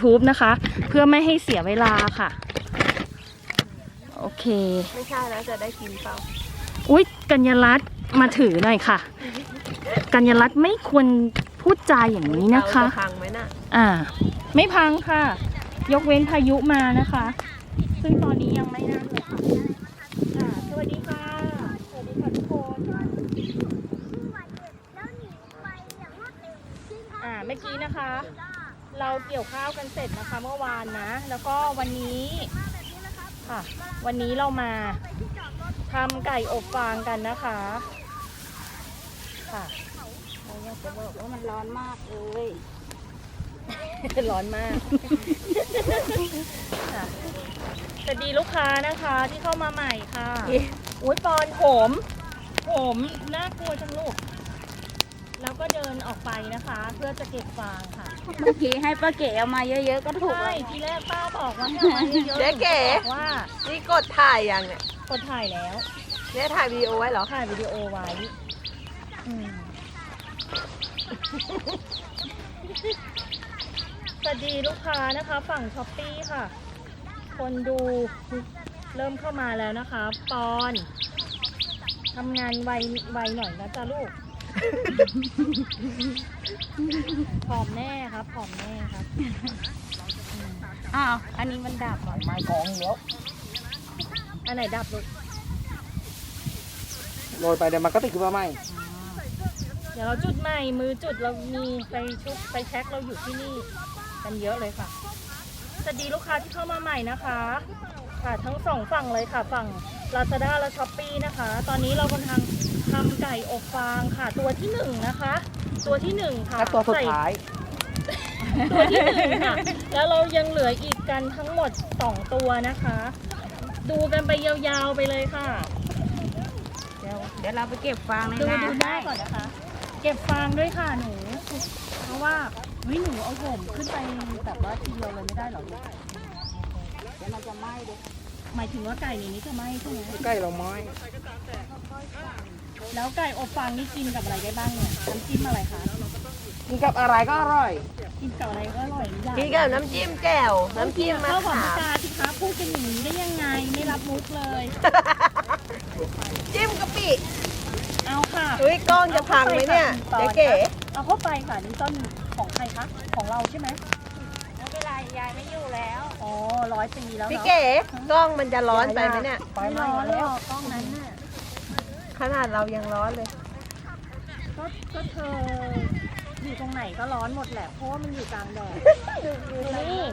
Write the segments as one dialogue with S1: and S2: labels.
S1: ทูบนะคะ เพื่อไม่ให้เสียเวลาค่ะ โอเค
S2: ไม่ใช่แล้วจะได้กินเปล่า
S1: อุ๊ย กัญญารัตน์มาถือหน่อยค่ะ กัญญารัตน์ไม่ควรพูดจาอย่างนี้นะคะ
S2: เราจพังไหมน่ะ
S1: อ่า ไม่พังค่ะ ยกเว้นพายุมานะคะ ซึ่งตอนนี้ยังไม่น่าเลยค่ะอ่าสวัสดีค่ะ สวัสดีค่ะทุกคนอ่าเมื่อกี้นะคะ เราเกี่ยวข้าวกันเสร็จนะคะเมื่อวานนะ แล้วก็วันนี้ค่ะ วันนี้เรามาทำไก่อบฟางกันนะคะ ค่ะ
S3: เราอยากจะบอกว่ามันร้อนมากเลย
S1: ร้อนมากค่ะสวัสดีลูกค้านะคะที่เข้ามาใหม่ค่ะอุ้ยปอนโหมโหมน่ากลัวจังลูก แล้วก็เดินออกไปนะคะ เพื่อจะเก็บฟางค่ะ
S3: เมื่อกี้ให้ป้าเก๋เอามาเยอะ ๆ ก็ถูก
S1: ใช่
S3: แล้ว
S1: ทีแรกป้าบอกว่าให้เอามาเยอะๆ
S2: เจ๊เก๋
S1: บอกว่า
S2: นี่กดถ่ายยังเนี่ย
S1: กดถ่ายแล้ว
S2: เนี่ยถ่ายวีดีโอไว้เหรอ
S1: ถ่ายวิดีโอไว้อืมสวัสดีลูกค้านะคะ ฝั่งช้อปปี้ค่ะ คนดูเริ่มเข้ามาแล้วนะคะ ปอนทำงานไวไวหน่อยนะจ๊ะลูก ผอมแน่ครับผอมแน่ครับอืม
S3: อ้าว อันนี้มันดับเหรอ
S4: ไม้กองเดี๋ยว
S1: อันไหนดับลูก
S4: โรยไปเดี๋ยวมันก็ติดขึ้นมาใหม่
S1: เดี๋ยวเราจุดใหม่มือจุดเรามีไฟชุบไฟแช็กเราอยู่ที่นี่ กันเยอะเลยค่ะสวัสดีลูกค้าที่เข้ามาใหม่นะคะ ค่ะทั้งสองฝั่งเลยค่ะฝั่ง Lazada และ s h อ p e e นะคะ ตอนนี้เรากำลังทำไก่อบฟางค่ะ ตัวที่หนึ่งนะคะ ตัวที่หนึ่งค่ะ
S4: และตัวสุด
S1: ใส่
S4: ท้าย
S1: ตัวที่หนึ่งค่ะ แล้วเรายังเหลืออีกกันทั้งหมดสองตัวนะคะ ดูกันไปยาวๆไปเลยค่ะ
S3: เดี๋ยวเดี๋ยวเราไปเก็บฟางใน
S1: ดู
S3: นา
S1: ดูหน้าก่อนนะคะ เก็บฟางด้วยค่ะหนู เพราะว่าเฮ้ยหนูเอาผมขึ้นไปแบบว่าทีเดียวเลยไม่ได้หรอลูก
S3: เดี๋ยวมันจะไหม้เลย
S1: หมายถึงว่าไก่ในนี้จะไหม้ใช่ไหม
S4: ใกล้เราไม้
S1: แล้วไก่อบฟางนี่กินกับอะไรได้บ้างเนี่ยน้ำจิ้มอะไรคะ
S4: กินกับอะไรก็อร่อย
S1: กินกับอะไรก็อร่อยทุกอย่าง
S2: กินกับน้ำจิ้มแจ่วน้ำจิ้มมะ
S1: ข้าวหอม
S2: ขาม
S1: กาสิคะพูดกันอย่างนี้ได้ยังไงไม่รับมุกเลย
S2: จิ้มกะปิ
S1: เอาค่ะ
S2: เฮ้ยกล้องจะพังไหมเนี่ยเจ๊เก๋
S1: เอาเข้าไปค่ะนี่ต้นของใครคะของเราใช่ไหม
S3: ไม่เป็นไรยายไม่อยู่แล้ว
S1: อ๋อร้อยปีแล้ว
S2: พี่
S1: เนาะ
S2: เก๋กล้องมันจะร้อนไปไหมเนี่ย
S4: ไป
S1: ไม่
S4: ไหม้
S1: ร้อนหร
S4: มาแล้ว
S1: อกกล้องนั้นน่ะ
S2: ขนาดเรายังร้อนเลย
S1: ก็ก็เธออยู่ตรงไหนก็ร้อนหมดแหละเพราะว่ามันอยู่กลางแดดนี่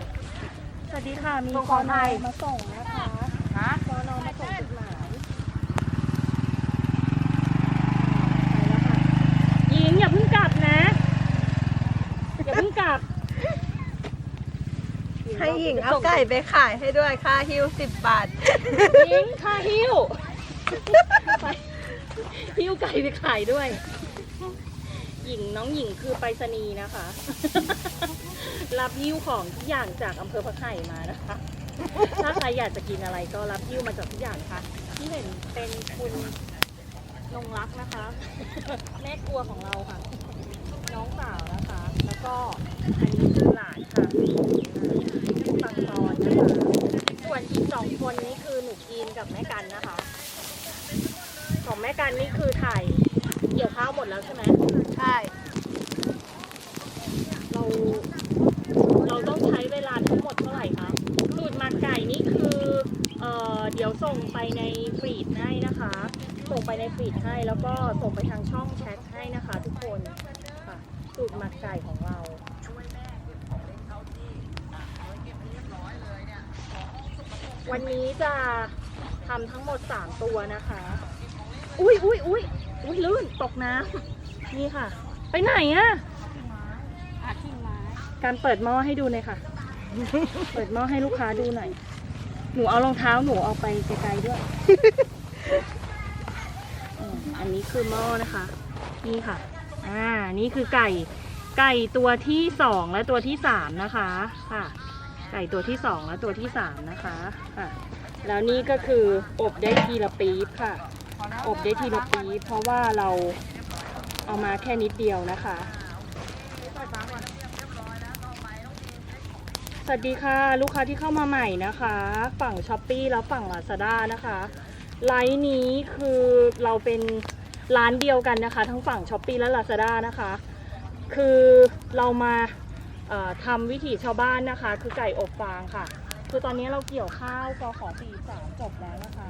S1: สวัสดีค่ะมี
S4: ส่ง
S1: ก
S4: ของ
S1: น
S4: ไทย
S1: มาส่งนะคะ
S3: ฮะ
S1: กนมาส่งจุดหมายไปแล้วค่ะหญิงอย่าเพิ่งกลับนะ อย่าเพิ่งกลับ
S2: ให้หญิงเอาไก่ไปขายให้ด้วยค่าฮิวสิบบาท
S1: หญิงค่าหิ้วไปหิ้วไก่ไปขายด้วย หญิงน้องหญิงคือไปรษณีย์นะคะ รับหิ้วของทุกอย่างจากอำเภอพระไข่มานะคะ ถ้าใครอยากจะกินอะไรก็รับหิ้วมาจากทุกอย่างค่ะ ที่เห็นเป็นคุณนงรักนะคะ แม่ครัวของเราค่ะ น้องสาวนะคะ แล้วก็อันนี้คือหลานค่ะปังตอนนะคะ ส่วน อีกสองคนนี้คือหนูกีนกับแม่กันนะคะ ของแม่กันนี่คือถ่ายเกี่ยวข้าวหมดแล้วใช่ไหม
S2: ใช่
S1: เรา เราต้องใช้เวลาทั้งหมดเท่าไหร่คะสูตรหมักไก่นี่คือเอ่อเดี๋ยวส่งไปในฟีดให้นะคะ ส่งไปในฟีดให้แล้วก็ส่งไปทางช่องแชทให้นะคะ ทุกคนค่ะสูตรหมักไก่ของเรา วันนี้จะทำทั้งหมด 3 ตัวนะคะ อุ้ยอุ้ยอุ้ยอุ้ยลื่นตกน้ำนี่ค่ะ ไปไหนอะ
S3: อาที่ไม้
S1: การเปิดหม้อให้ดูหน่อยค่ะ เปิดหม้อให้ลูกค้าดูหน่อย หนูเอารองเท้าหนูเอาไปไกลๆด้วยอืมอันนี้คือหม้อนะคะ นี่ค่ะ อ่า นี่คือไก่ ไก่ตัวที่สองและตัวที่สามนะคะ ค่ะ ไก่ตัวที่สองและตัวที่สามนะคะค่ะ แล้วนี่ก็คืออบได้ทีละปี๊บค่ะ อบได้ทีละปี๊บเพราะว่าเราเอามาแค่นิดเดียวนะคะ สวัสดีค่ะ ลูกค้าที่เข้ามาใหม่นะคะ ฝั่งช้อปปีแล้วฝั่ง Lazada นะคะไลน์นี้คือเราเป็นร้านเดียวกันนะคะ ทั้งฝั่งช้อปปีและ Lazada นะคะ คือเรามา ทำวิถีชาวบ้านนะคะ คือไก่อบฟางค่ะ คือตอนนี้เราเกี่ยวข้าวกอขอสี่สามจบแล้วนะคะ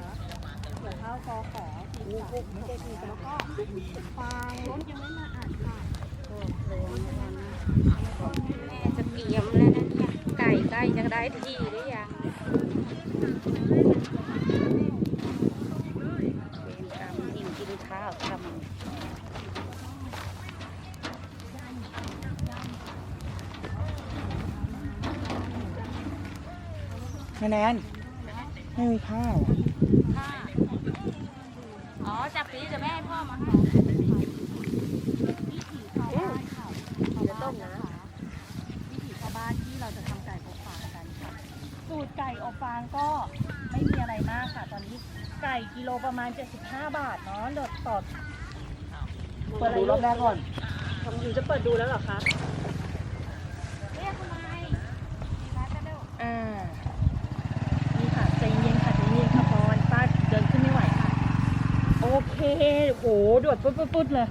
S1: เกี่ยวข้าวกอขอสี่สามจบแล้วก็ฟางรถยังไม่มาอัดค่ะ
S3: แม่จะเตรียมแล้วนะเนี่ไก่ใกล้จะได้ที่หรือยังเวรกรรมยิ่งกินข้าวทำ
S4: แม่แนนไม่มีข้าว
S3: อ๋อจับปีจะแม่ให้พ่อมาให้
S1: จะต้มนะวิถีชาวบ้านที่เราจะทำไก่อบฟางกันค่ะ สูตรไก่อบฟางก็ไม่มีอะไรมากค่ะ ตอนนี้ไก่กิโลประมาณ 75 บาทเนาะเดี๋ยวต่อ
S4: เปิดดูรอบแรกก่อน
S1: อยู่จะเปิดดูแล้วเหรอคะ
S3: เรียกทำไมมีร้านจะเร็ว
S1: อ่า นี่ค่ะใจเย็นๆค่ะใจเย็นๆค่ะปอนป้าเดินขึ้นไม่ไหวค่ะ โอ เคโหดวดปุ๊บปุ๊บปุ๊บเลย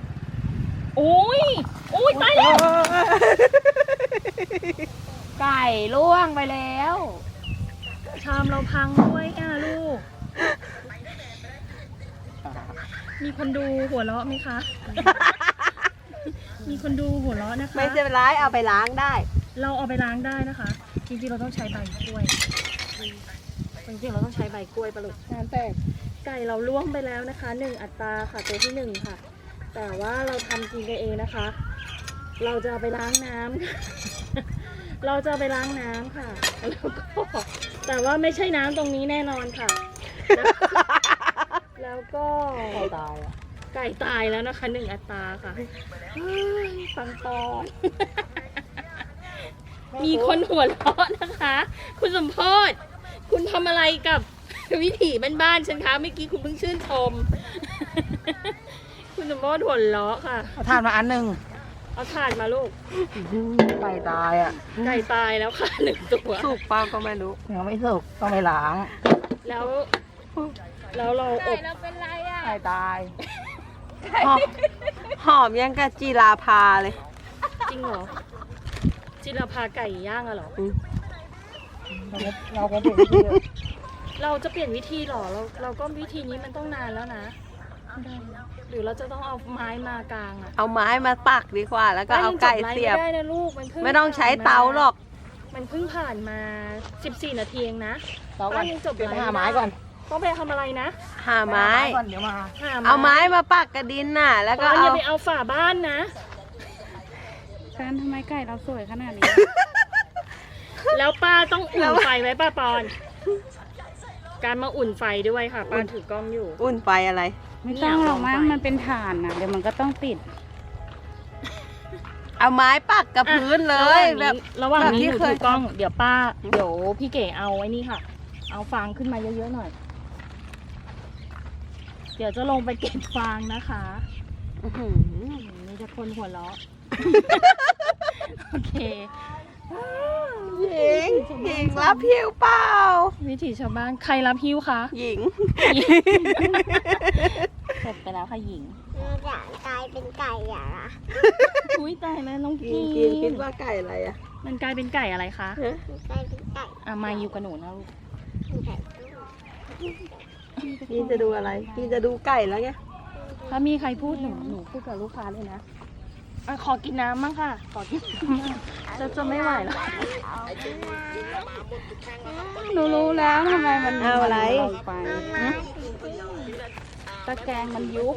S1: โอ้ยโอ้ยตายแล้ว
S3: ไก่ล่วงไปแล้ว
S1: ชามเราพังด้วยอะลูก มีคนดูหัวเราะไหมคะ มีคนดูหัวเราะนะคะ
S2: ไม่เป็นไรเอาไปล้างได้
S1: เราเอาไปล้างได้นะคะ จริงๆเราต้องใช้ใบกล้วย จริงๆเราต้องใช้ใบกล้วยปะลูก
S4: งานแตก
S1: ไก่เราล่วงไปแล้วนะคะหนึ่งอัตราค่ะตัวที่หนึ่งค่ะ แต่ว่าเราทำกินกันเองนะคะ เราจะไปล้างน้ำเราจะไปล้างน้ำค่ะแล้วก็แต่ว่าไม่ใช่น้ำตรงนี้แน่นอนค่ะ แล้วก็
S4: ไก่ตาย
S1: ไก่ตายแล้วนะคะหนึ่งอัตราค่ะฟังตอนมีคนหัวเราะนะคะ คุณสมพศคุณทำอะไรกับ วิถีบ้านๆฉันคะเมื่อกี้คุณเพิ่งชื่นชม คุณสมโพศหัวเราะค่ะ
S4: เอาทานมาอันหนึ่ง
S1: เอาถ่านมาลูก
S4: ไก่ตายอะ
S1: ไก่ตายแล้วค่ะหนึ่งตัว
S2: สุกเปล่าก็ไม่รู้
S4: ยังไม่สุกต้องไปล้าง
S1: แล้วแล้วเราอ
S3: ไก่
S1: บ
S3: เราเป็นไรอะ
S4: ไก่ตาย
S2: หอมหอมยังกับจีราพาเลย
S1: จริงเหรอ จิรพาไก่ย่างอะเหรอ
S4: เราก็เราก็เด็กที่
S1: เราจะเปลี่ยนวิธีเหรอเราเราก็วิธีนี้มันต้องนานแล้วนะ หรือเราจะต้องเอาไม้มากลางอะ
S2: เอาไม้มาปักดีกว่า แล้วก็เอาไก่เสียบ
S1: ไม่ได้นะลูกมันเพิ่ง
S2: ไม่ต้องใช้เตาหรอก
S1: มันเพิ่งผ่านมา 14 นาทีเองนะ
S4: เราก่อน
S1: ป้ายังจบ
S4: เดี๋ยวไป
S1: ไลฟ์
S4: หาไม้ก่อน
S1: ต้องไปทำอะไรนะ
S2: หาไม้
S4: ก่อนเดี๋ยวมา
S1: หา
S2: เอาไม้มาปักกระดินน่ะ แล้วก็
S1: ป้าอ
S2: เอา
S1: ย่าไปเอาฝาบ้านนะ
S3: การทำไมไก่เราสวยขนาดนี้
S1: แล้วป้าต้องอุ่นไฟไว้ป้าปอน การมาอุ่นไฟด้วยค่ะป้าถือกล้องอยู่
S2: อุ่นไฟอะไร
S3: ไม่ต้องหรอกมั้งมันเป็นฐานนะเดี๋ยวมันก็ต้องติด
S2: เอาไม้ปักกับพื้นเลย
S1: ระหว่าง
S2: แบบ
S1: นี้ระหว่างนี้
S2: แบบที่
S1: หนู
S2: เคย
S1: ถือกล้อง เดี๋ยวป้า เดี๋ยวพี่เก๋เอาไว้นี่ค่ะ เอาฟางขึ้นมาเยอะๆหน่อย เดี๋ยวจะลงไปเก็บฟางนะคะ
S2: อื้อหือ
S1: มีแต่คนหัวเราะ โอเค
S2: หญิง หญิงรับผิวเปล่า
S1: วิถีชาวบ้านใครรับหิ้วคะ
S2: หญิง
S1: จบไปแล้วค่ะหญิง
S5: อยากกลายเป็นไก่อะล่ะ
S1: อุ้ยตายแล้วน้อง
S2: กิ
S1: กิ
S2: น
S1: น
S2: กินคิดว่าไก่อะไรอะ
S1: มันกลายเป็นไก่อะไรคะ
S2: ฮะ
S5: กลายเป็นไก่
S1: อะมาอยู่กับหนูนะลูก
S5: ไก่
S2: กินจะดูอะไรกินจะดูไก่แล้วไง
S1: ถ้ามีใครพูดหนูหนูพูดกับลูกค้าเลยนะ อะขอกินน้ำมั้งค่ะ ขอกินน้ำมั่งจะจะไม่ไหวแล้ว
S3: หนูรู้แล้วทำไมมัน
S2: เอาอะไร
S3: ลงไปตะแกรงมันยุบ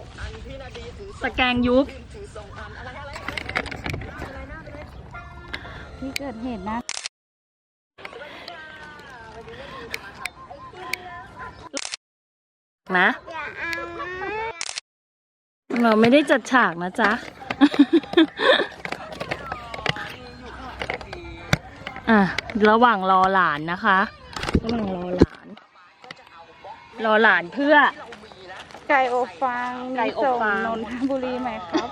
S1: สแกงยุบ
S3: ที่เกิดเหตุนะ
S1: นะ
S5: อย่าเอามา
S1: เราไม่ได้จัดฉากนะจ๊ะ อะระหว่างรอหลานนะคะ ระหว่างรอหลาน รอหลานเพื่อ
S3: ไก่อบฟาง
S1: ไก่
S3: มี
S1: อบ
S3: ส่ง
S1: ฟาง
S3: นนทบุรีไหมครับ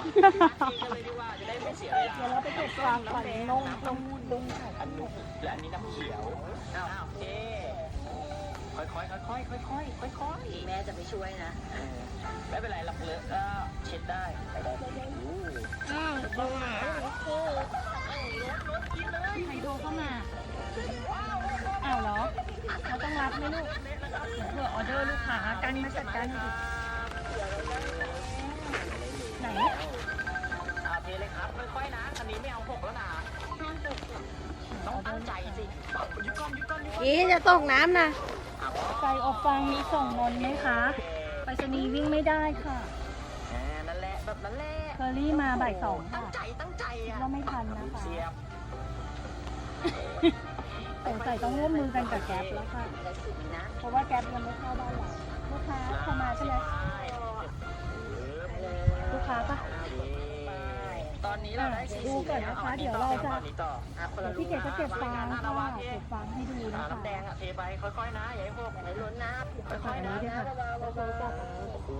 S6: คค่อยๆ ค่อยๆ ค่อยๆ ค่อยๆ
S3: แม่จะไปช่วยนะ
S6: เออไม่เป็นไรหรอกเลอะก็เช็ดได้ไปได้อู้
S5: แม่ตรงไหนที่
S1: ไฮโดรเข้ามา อ้าวเหรอเราต้องรับไหมลูกเดี๋ยวเผื่อออเดอร์ลูกค้ากันมาจัดการให้ดิไหน
S6: เอาเทเลยครับ ค่อยๆ นะ อันนี้ไม่เอาหกแล้วนะต้องตั้งใจสิหยุดก่อนหยุดก่อนหยุดก่อน
S2: กี้จะตกน้ำนะ
S1: ไก่อบฟางมีส่งนนท์ไหมคะไปรษณีย์วิ่งไม่ได้ค่ะ
S6: อ่านั่นแหละแบบนั้นแหละ
S1: เคอรี่มาบ่ายสอง
S6: ตั้
S1: ค่ะ
S6: งใจตั้งใจอะ
S1: ว่าไม่ทันนะคะ
S6: เสียบ
S1: สงสัยต้องร่วมมือกันกับแก๊ปแล้วค่ะเพราะว่าแก๊ปยังไม่เข้าบ้านเราลูกค้าเข้ามาใช่ไหมลูกค้าปะ
S6: ตอนนี้เราได้
S1: ดูก่อนนะคะเดี๋ยวเราจะ
S6: ตอนนี้ต่ออะคนละ
S1: เดี๋ยวพี่เกดจะเก็บฟาง
S6: หน้า
S1: ค่ะ
S6: วัดพี่
S1: เก็บฟางให้ดู
S6: อ่า
S1: นะคะ
S6: น้ำแดงอะเทไปค่อยๆนะอย่าให้หกอย่าให้ล้นนะค่อยๆนะ
S1: อันนี้ด้วยค่ะ
S6: โอ้โห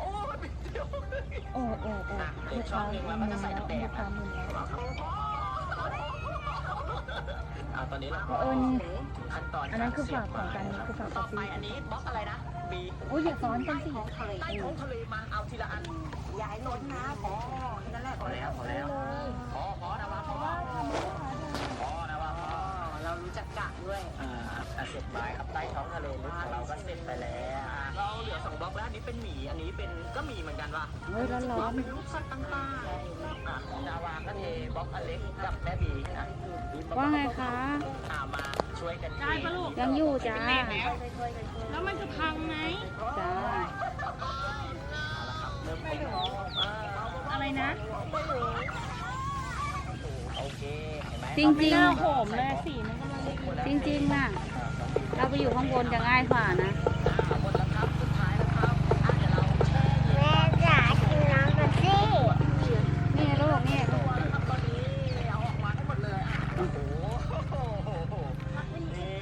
S6: โอ้ยนิดเดียว
S1: โอ้โอ้โอ้ลูกค้ามึนแล้วลูกค้ามึนแล้ว
S6: อ่าตอนนี้เรา
S1: เพราะเอิญ
S6: ขั้นตอน
S1: อันนั้นคือฝากของกันนี่คือฝาก
S6: ต่
S1: กั
S6: อบไป
S1: ซี
S6: อันนี้บล็อกอะไรนะบี
S1: โอ้ยอย่าซ้อนกันสิ
S6: ใต้ท้องทะเลมาเอาทีละอัน
S3: ย้ายรถนะพอนั่นแหละ
S6: พอแล้วพอแล้วพอพอนะวะพอพอนะวะพอ
S3: เรารู้จักกะด้วย
S6: อ่า อะเสร็จไม้ครับใต้ท้องทะเลลึกของเราก็เสร็จไปแล้วอะเราเหลือสองบล็อกแล้วอันนี้เป็นหมีอันนี้เป็นก็หมีเหมือนกันว่ะ
S1: เฮ้ยร้อนร้อน
S6: เป็นลูกสัตว์ต่างๆอะนาวาก็เทบล็อกอเล็กกับแม่บีนะ
S3: ว่าไงคะ
S6: อ่ามาช่วยกันเท
S1: ได้ปะลูก
S3: ยังอยู่จ้า
S1: แล้วมันจะพังไหม
S3: จ้า
S6: เริ่มเป็นอ่า
S1: อะไรนะ
S6: โอเคเห็นไหม
S3: จริงจริง
S1: หน้าโหมเลยสีมันกำลังดี
S3: จริงจริงๆน่ะเรา ไปอยู่ข้างบนจะง่ายกว่านะ
S6: อ่าหมดแล้วครับสุดท้ายแล้วครับอะเดี๋ยวเราแช่เย็น
S5: แม่จ๋ากินน้ำกันสิ
S3: นี่ลูกนี่
S6: ตัวนะครับตอนนี้เอาออกมาให้หมดเลยอะโอ้โหนี่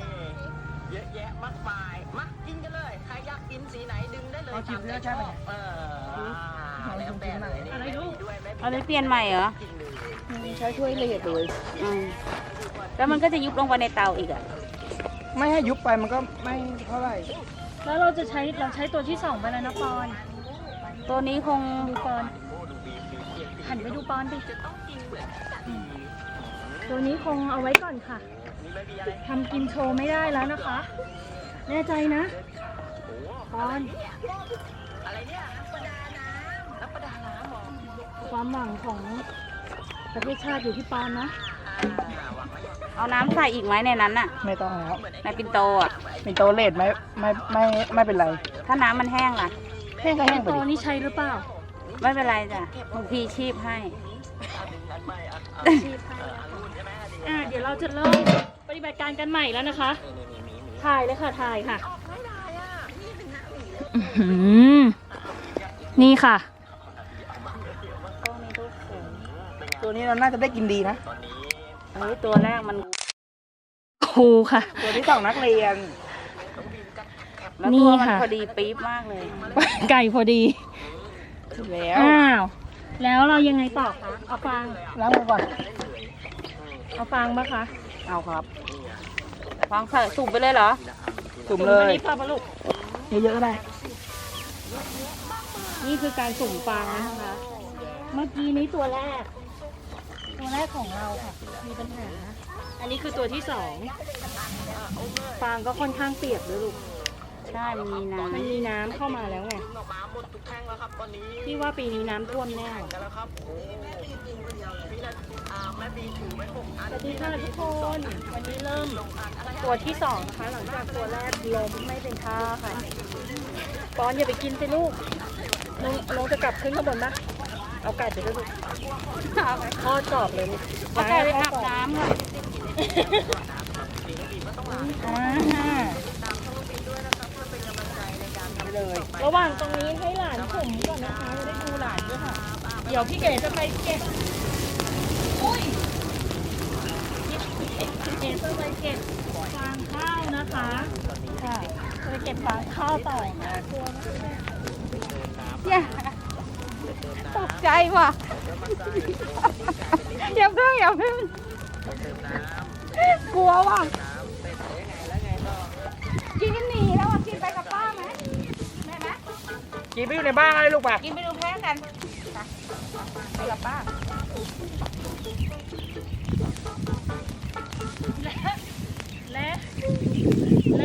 S6: เยอะแยะมากมายมากินกันเลยใครอยากกินสีไหนดึงได้เลย
S4: เอาจิบเลือกใช่ไหม
S6: เอออ่าแล้วแต่เลยนี่
S1: อะไรลูก
S6: ด้วยแม่
S3: เอาไปเปลี่ยนใหม่เหรอ
S6: กินเลย
S2: ใช้ถ้วยละเอียดเลย
S3: อืมแล้วมันก็จะยุบลงไปในเตาอีกอะ
S4: ไม่ให้ยุบไปมันก็ไม่เท่าไหร่
S1: แล้วเราจะใช้เราใช้ตัวที่สองไปแล้วนะปอน
S3: ตัวนี้คง
S1: ดูปอน หันไปดูปอนดิตัวนี้คงเอาไว้ก่อนค่ะทำกินโชว์ไม่ได้แล้วนะคะ แน่ใจนะปอน
S6: อะไรเนี่ย
S1: ความหวังของประเทศชาติอยู่ที่ปอนนะ
S3: เอาน้ำใส่อีกไหมในนั้นน่ะ
S4: ไม่ต้องแล้ว
S3: ในปินโตอะ
S4: มีโตเลดไม่ไม่ไม่ไม่เป็นไร
S3: ถ้าน้ำมันแห้งล่ะ
S4: แห้งก็แห้งไป
S1: โต
S4: ดิ
S1: นี่ใช่หรือเปล่า
S3: ไม่เป็นไรจ้ะหนูพีชีพให้
S6: อันหนึ่งอันใหม่อะอะเอออันรุ่นใช่ไหมอันนี้
S1: อ่าเดี๋ยวเราจะเริ่มปฏิบัติการกันใหม่แล้วนะคะ
S6: นี่นี่นี่มีมี
S1: ถ่ายเลยค่ะ ถ่ายค่ะ
S6: ออกไม่ได้อะนี่เป็นหน้าหมีเลย
S1: อื้อหือนี่ค่ะ
S4: ตัวนี้เราน่าจะได้กินดีนะ
S6: ต อนนี้
S3: เฮ้ยตัวแรกมัน
S1: ครูค่ะ
S4: ตัวที่สองนักเรียน
S3: แล้ว
S1: นี่
S3: ตัวมัน
S1: ค่ะ
S3: พอดีปี๊บมากเลย
S1: ไก่พอดี
S4: แล้ว
S1: อ้าว แล้วเรายังไงต่อคะ เอาฟาง
S4: ล้างมือก่อน
S1: เอาฟางปะคะ
S4: เอาครับ
S3: ฟังใส่สุ่มไปเลยเหรอ
S4: จุ่มเลย
S1: อันนี้พอปะลูก
S4: เยอะๆก็ได้
S1: นี่คือการสุ่มฟางนะคะ เมื่อกี้นี้ตัวแรก ตัวแรกของเราค่ะ มีปัญหา อันนี้คือตัวที่สองฟางก็ค่อนข้างเปียกด้วยลูก
S3: ใช่มันมีน้
S1: มันมีน้ำเข้ามาแล้วไง
S6: ดึงออกมาหมดทุกแท่งแล้วครับตอนนี้
S1: พี่ว่าปีนี้น้ำท่วมแน่
S6: กันแล้วครับโอ้พี่นาอ่าแม่บีถือไว้หกอัน
S1: สวัสดีค่ะทุกคน วันนี้เริ่ม ตัวที่สองนะคะหลังจากตัวแรกล้มไม่เป็นท่าค่ะปอนอย่าไปกินสิลูกน้องน้องจะกลับขึ้นข้างบนปะ เอาไก่ไปด้วยลูกทอดกรอบเลยลูกำ
S3: เอาไก่ไปอาบน้ำค่ะ
S1: อ่า
S4: เลย
S1: ระหว่างตรงนี้ให้หลานผมก่อนนะคะจะได้ดูหลานด้วยค่ะ เดี๋ยวพี่เก๋จะไปเก็บอุ้ยพี่เก๋จะไปเก็บฟางข้าวนะคะค่ะจะไปเก็บฟางข้าวต่อค่ะ
S2: อย่า ตกใจว่ะอย่าเพิ่งอย่าเพิ่งกลัวว่ะกินหนีแล้วอะกินไปกับป้าไหมได้ไหม
S4: กินไปอยู่ในบ้านเลยลูกป่ะ
S2: กินไปดูแพ้กันไปกับป้า
S1: และแล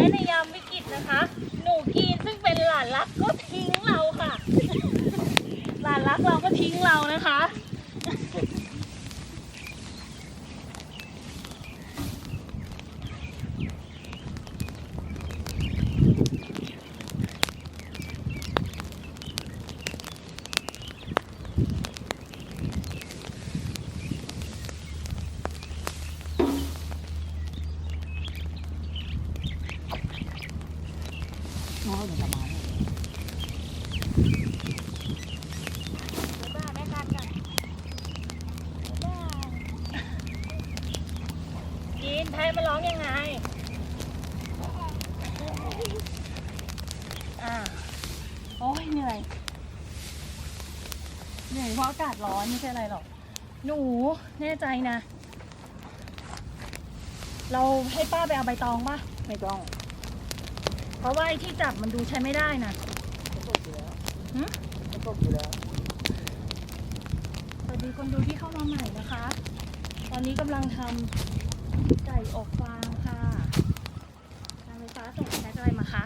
S1: ะในยามวิกฤตนะคะ หนูกีนซึ่งเป็นหลานรักก็ทิ้งเราค่ะ หลานรักเราก็ ทิ้งเรานะคะ กีนไทยมาร้องยังไง อ่า โอ้ยเหนื่อย เหนื่อยเพราะอากาศร้อนไม่ใช่อะไรหรอก หนูแน่ใจนะ เราให้ป้าไปเอาใบตองป่ะ
S4: ไม่ต้อง
S1: เพราะว่าไอ้ที่จับมันดูใช้ไม่ได้นะ
S4: ไม่ตกอยู่แล้ว
S1: หึ
S4: ไม่ตกอยู่แล้ว
S1: สวัสดีคนดูที่เข้ามาใหม่นะคะ ตอนนี้กำลังทำ ไก่อบฟางค่ะการไฟฟ้าส่งแพ็คอะไรมาคะ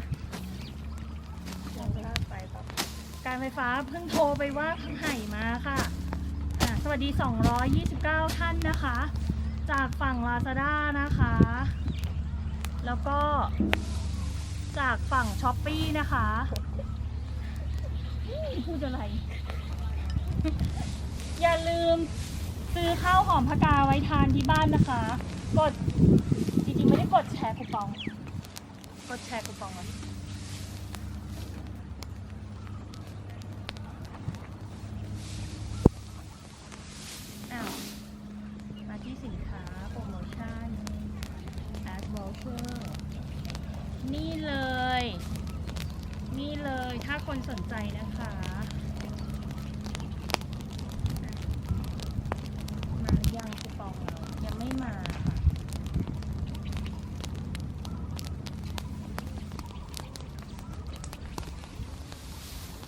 S1: เราจะลากไปครับการไฟฟ้าเพิ่งโทรไปว่าเพิ่งไห่มาค่ะอะ สวัสดี 229 ท่านนะคะ จากฝั่ง Lazada นะคะ แล้วก็ จากฝั่ง s h อ p e e นะคะอืมพูดอะไร อย่าลืมซื้อข้าวหอมพะกาไว้ทานที่บ้านนะคะ กด จริงๆ ไม่ได้กดแชร์คูปอง กดแชร์คูปองไว้อ้าว มาที่สินค้า โปรโมชั่น Ad Voucher นี่เลย นี่เลยถ้าคนสนใจนะคะ มายังคูปองเรายังไม่มาค่ะ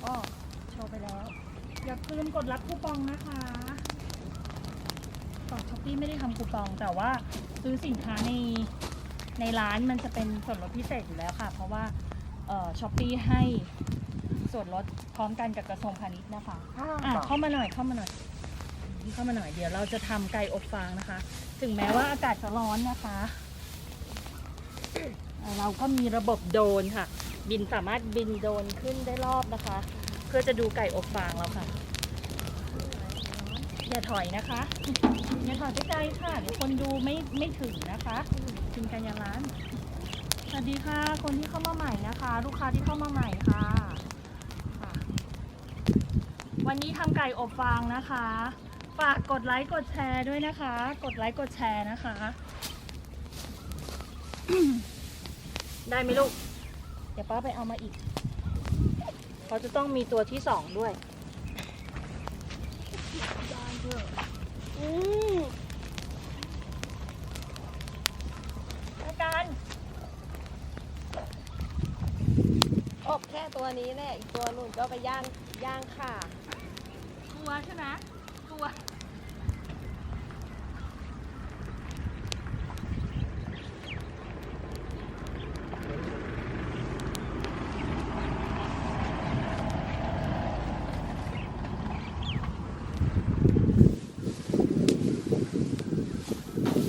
S1: ก็โชว์ไปแล้ว อย่าลืมกดรับคูปองนะคะฝั่งช้อปปี้ไม่ได้ทำคูปอง แต่ว่าซื้อสินค้าในในร้านมันจะเป็นส่วนลดพิเศษอยู่แล้วค่ะ เพราะว่าเอ่อช้อปปี้ให้ส่วนลดพร้อมกันกับกระทรวงพาณิชย์นะคะอะเข้ามาหน่อยเข้ามาหน่อยเข้ามาหน่อยเดี๋ยวเราจะทำไก่อบฟางนะคะ ถึงแม้ว่าอากาศจะร้อนนะคะเอ่อเราก็มีระบบโดรนค่ะ บินสามารถบินโดรนขึ้นได้รอบนะคะ เพื่อจะดูไก่อบฟางเราค่ะ อย่าถอยนะคะ อย่าถอยไปไกลค่ะ เดี๋ยวคนดูไม่ไม่ถึงนะคะกินกันอยางร้านสวัสดีค่ะ คนที่เข้ามาใหม่นะคะ ลูกค้าที่เข้ามาใหม่ค่ะค่ะ วันนี้ทำไก่อบฟางนะคะ ฝากกดไลค์กดแชร์ด้วยนะคะ กดไลค์กดแชร์นะคะ ได้ไหมลูก เดี๋ยวป้าไปเอามาอีกเขาจะต้องมีตัวที่สองด้วย อืมอาการ
S2: อบแค่ตัวนี้แหละ อีกตัวนู่นก็ไปย่างย่างค่ะ
S1: กลัวใช่ไหมกลัว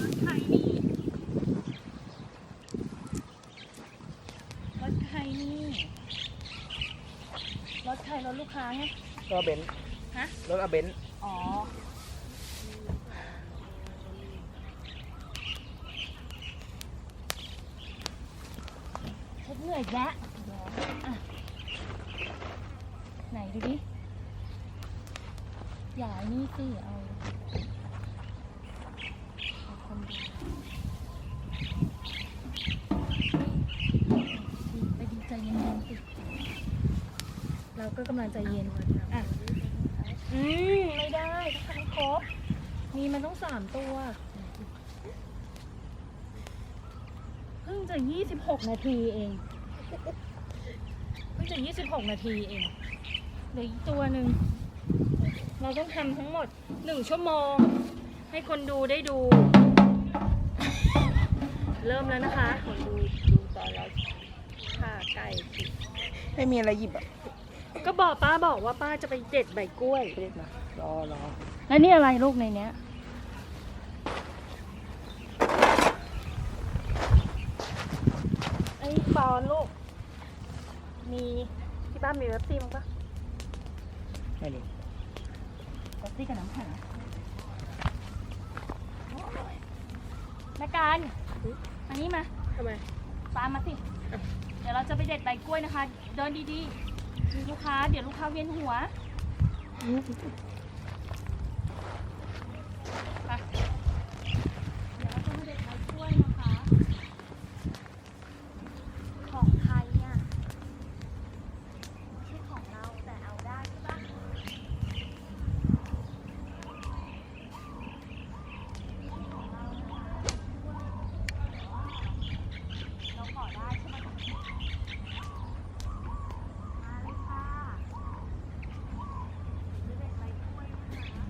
S1: รถใครนี่รถใครนี่รถใคร รถลูกค้าไง
S4: รถเบนซ์
S1: ฮะ
S4: รถอาเบนซ์
S1: อ๋อ ฉันเหนื่อยแยะเดี๋ยวอะไหนดูดิ อย่าไอ้นี่สิ เอาเอาคนดูไปดีใจ เราก็กำลังใจเย็นอะอืมไม่ได้ถ้าทำครบ มีมันต้องสามตัวเพิ่งจะยี่สิบหกนาทีเองเพิ่งจะยี่สิบหกนาทีเองเหลืออีกตัวหนึ่งเราต้องทำทั้งหมดหนึ่งชั่วโมง ให้คนดูได้ดู เริ่มแล้วนะคะคนดูดูตอนเราฆ่าไก่
S2: ไม่มีอะไรหยิบอะ
S1: ก็บอกป้าบอกว่าป้าจะไปเด็ดใบกล้วย
S2: เรียกนะรอรอ
S1: แล้วนี่อะไรลูกในเนี้ย ไอ้ปอนลูก มีที่บ้านมีเว็บซี่มั้งปะ
S2: ไม่รู้
S1: เว็บซี่กับน้ำแข็งแม่การอันนี้มา
S2: ทำไม
S1: ตามมาสิ เดี๋ยวเราจะไปเด็ดใบกล้วยนะคะ เดินดีๆมี ลูกค้า เดี๋ยวลูกค้าเวียนหัว ไปเดี๋ยวเราจะมาเด็ดใบกล้วยนะคะ ของใครอะไม่ใช่ของเราแต่เอาได้ใช่ปะเราขอได้ใช่ไหมมาเลยค่ะจะเด็ดใบกล้วยนะคะ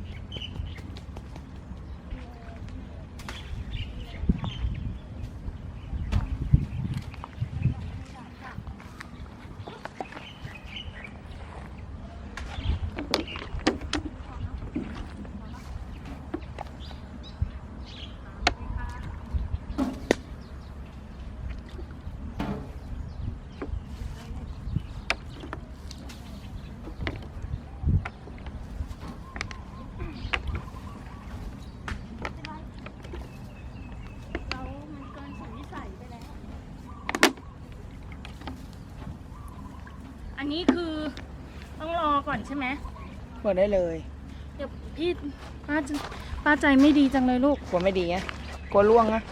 S1: เรามันเกินสุดวิสัยไปแล้ว อันนี้คือต้องรอก่อนใช่ไหม
S2: เปิดได้เลย
S1: เดี๋ยวพี่ป้าจะป้าใจไม่ดีจังเลยลูก
S2: กลัวไม่ดีไงกลัวล่วงนะ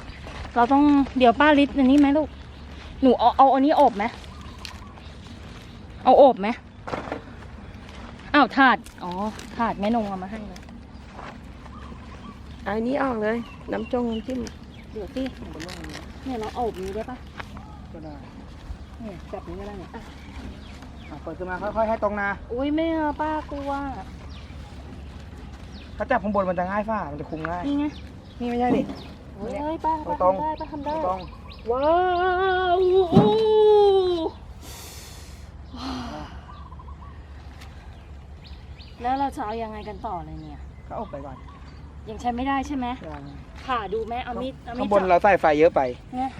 S1: เราต้องเดี๋ยวป้าลิดอันนี้ไหมลูกหนูเอาเอาอันนี้อบไหมเอาอบไหมอ้าวถาดอ๋อถาดแม่นงเอามาให้เลย
S2: อันนี้ออกเลย น้ำจงน้ำจิ้ม
S1: เดี๋ยวสิเนี่ยเราอบนี้ได้ปะ
S2: ก็ได้
S1: เนี่ยจับนี้ก็ได้เนี่ย
S2: อะ เปิดขึ้นมาค่อยๆให้ตรงนะ
S1: อุ้ยไม่เอาป้ากลัว
S2: ถ้าจับข้างบนมันจะง่ายฝ่ามันจะคุมง่าย
S1: นี่ไง
S2: นี่ไม่ใช่ดิ
S1: เฮ้ยป้าป้า
S2: ตรง
S1: ทำได้ป้าทำได้
S2: ตรง
S1: ว้าวอู้แล้วเราจะเอายังไงกันต่อเลยเนี่ย
S2: ก็อบไปก่อน
S1: ยังใช้ไม่ได้ใช่ไหม
S2: ยัง
S1: ผ่าดูไหมเอามีดเอามี
S2: ข้า
S1: ด
S2: งบน
S1: จั
S2: เราใส่ไฟเยอะไป
S1: เนี่ย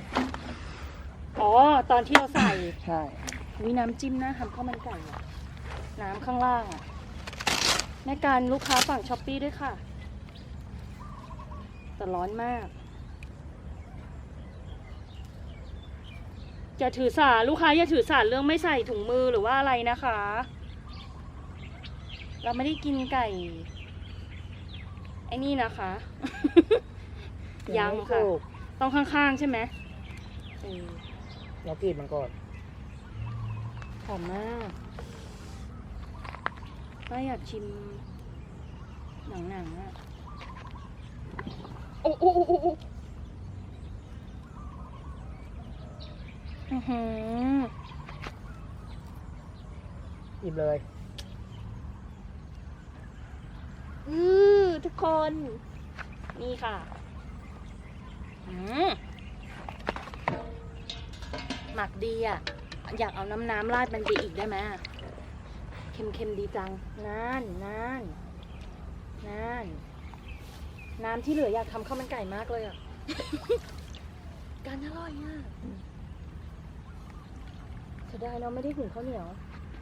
S1: อ๋อ ตอนที่เราใส่
S2: ใช่
S1: วิน้ำจิ้มนะทำข้าวมันไก่อะน้ำข้างล่างอะในการลูกค้าฝั่งช้อปปี้ด้วยค่ะ แต่ร้อนมากอย่าถือสาลูกค้าอย่าถือสาเรื่องไม่ใส่ถุงมือหรือว่าอะไรนะคะ เราไม่ได้กินไก่ ไอ้นี่นะคะ ยังค่ะ ต้องข้างๆใช่ไหมเออ
S2: เรากรีดมันก่อน
S1: หอมมากป้าอยากชิมหนังหนังๆอะโอ้โอ้โอ้โอ้โอ้อื้อหือ
S2: หยิบเลย
S1: อือทุกคน นี่ค่ะ อืมหมักดีอะ อยากเอาน้ำน้ำราดมันไปอีกได้ไหมอะเค็มๆดีจังนั่นนั่นนั่นน้ำที่เหลืออยากทำข้าวมันไก่มากเลยอะ การอร่อยอะเสียดายเราไม่ได้หุงข้าวเหนียว
S2: ใ